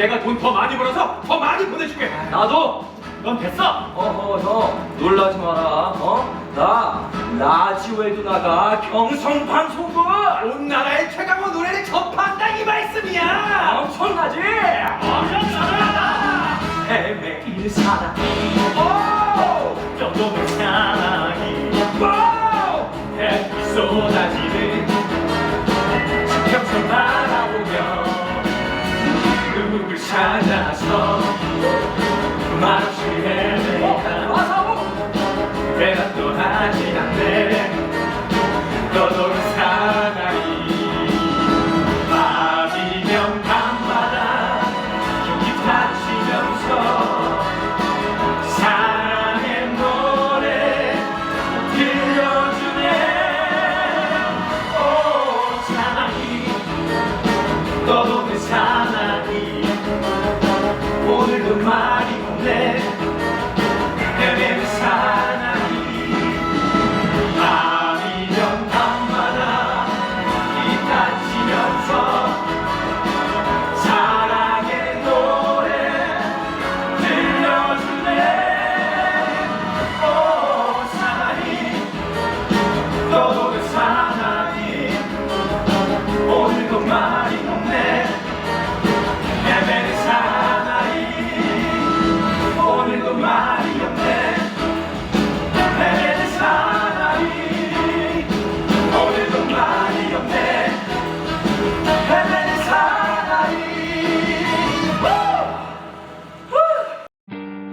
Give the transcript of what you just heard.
내가 돈 더 많이 벌어서 더 많이 보내줄게. 나도 넌 됐어. 어허 형 놀라지 마라 어나 라지오에도 나가 경성 방송국 온 나라의 최강호 노래를 접한다 이 말씀이야. 엄청나지 엄청나다. 매일 살아 오! 정도면 사랑이 오! 햇빛 쏟아 찾아서 말없이 헤매다 어? 내가 또 하지 않네. 떠도는 사나이 밤이면 밤마다 깊이 다치면서 사랑의 노래 들려주네. 오 사랑이 너도 그 사랑이